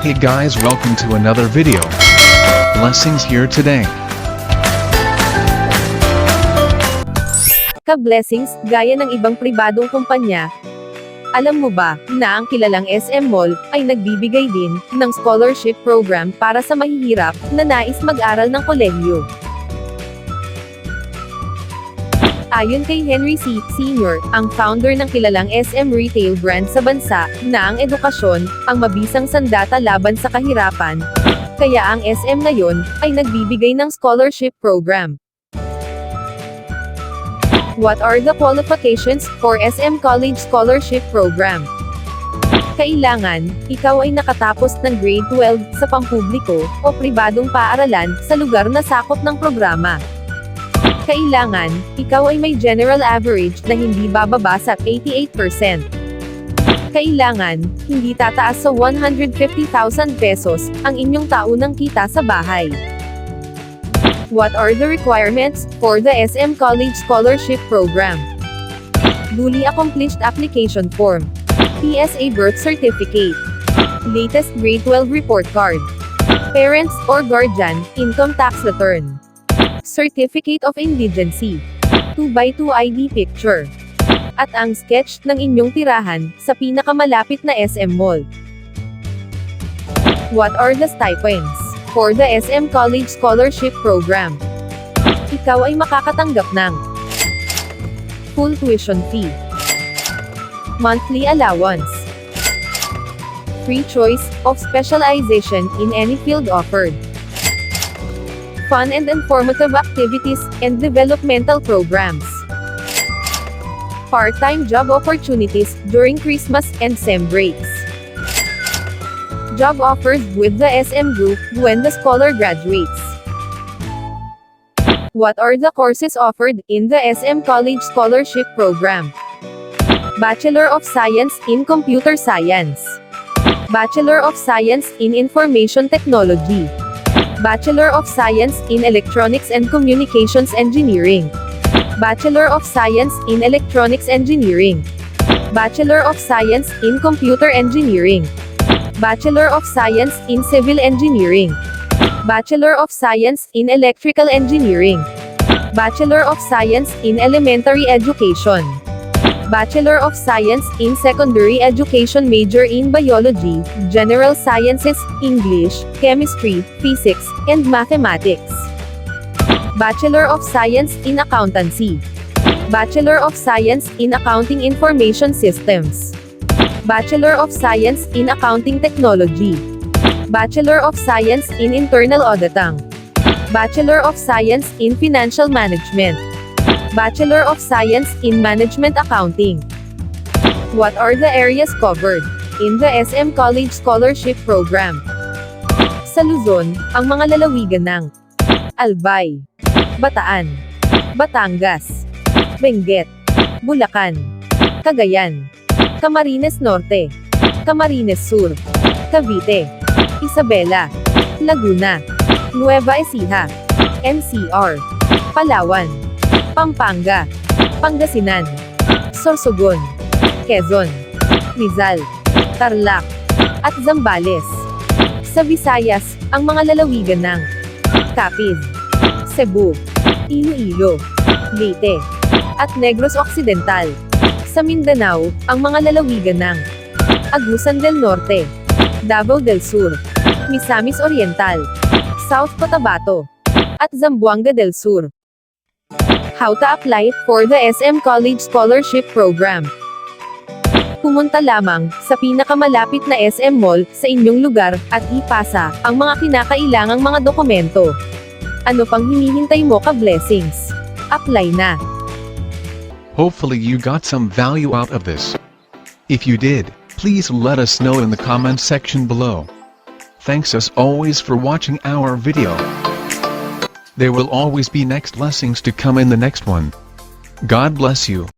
Hey guys welcome to another video. Blessings here today. ka-blessings gaya ng ibang pribadong kumpanya. Alam mo ba, na ang kilalang SM Mall, ay nagbibigay din, ng scholarship program para sa mahihirap, na nais mag-aral ng kolehiyo. Ayon kay Henry C. Sr., ang founder ng kilalang SM retail brand sa bansa, na ang edukasyon, ang mabisang sandata laban sa kahirapan. Kaya ang SM ngayon, ay nagbibigay ng scholarship program. What are the qualifications for SM College Scholarship Program? Kailangan, ikaw ay nakatapos ng grade 12 sa pampubliko o pribadong paaralan sa lugar na sakop ng programa. Kailangan, ikaw ay may general average na hindi bababa sa 88%. Kailangan, hindi tataas sa 150,000 pesos ang inyong taunang kita sa bahay. What are the requirements for the SM College Scholarship Program? Duly accomplished application form. PSA birth certificate. Latest grade 12 report card. Parents or guardian income tax return. Certificate of indigency. 2x2 ID picture. At ang sketch ng inyong tirahan sa pinakamalapit na SM Mall. What are the stipends for the SM College Scholarship Program? Ikaw ay makakatanggap ng full tuition fee, monthly allowance, free choice of specialization in any field offered, fun and informative activities and developmental programs, part-time job opportunities during Christmas and SEM breaks job offers with the SM Group when the scholar graduates. What are the courses offered in the SM College Scholarship Program? Bachelor of Science in Computer Science. Bachelor of Science in Information Technology. Bachelor of Science in Electronics and Communications Engineering. Bachelor of Science in Electronics Engineering. Bachelor of Science in Computer Engineering. Bachelor of Science in Civil Engineering. Bachelor of Science in Electrical Engineering. Bachelor of Science in Elementary Education. Bachelor of Science in Secondary Education major in Biology, General Sciences, English, Chemistry, Physics, and Mathematics. Bachelor of Science in Accountancy. Bachelor of Science in Accounting Information Systems. Bachelor of Science in Accounting Technology. Bachelor of Science in Internal Auditing. Bachelor of Science in Financial Management. Bachelor of Science in Management Accounting. What are the areas covered in the SM College Scholarship Program? Sa Luzon, ang mga lalawigan ng Albay, Bataan, Batangas, Benguet, Bulacan, Cagayan, Camarines Norte, Camarines Sur, Cavite, Isabela, Laguna, Nueva Ecija, NCR, Palawan, Pampanga, Pangasinan, Sorsogon, Quezon, Rizal, Tarlac, at Zambales. Sa Visayas, ang mga lalawigan ng Capiz, Cebu, Iloilo, Leyte, at Negros Occidental. Sa Mindanao, ang mga lalawigan ng Agusan del Norte, Davao del Sur, Misamis Oriental, South Cotabato, at Zamboanga del Sur. How to apply for the SM College Scholarship Program. Pumunta lamang sa pinakamalapit na SM Mall sa inyong lugar at ipasa ang mga kinakailangang mga dokumento. Ano pang hinihintay mo ka blessings? Apply na! Hopefully you got some value out of this. If you did, please let us know in the comment section below. Thanks as always for watching our video. There will always be next blessings to come in the next one. God bless you.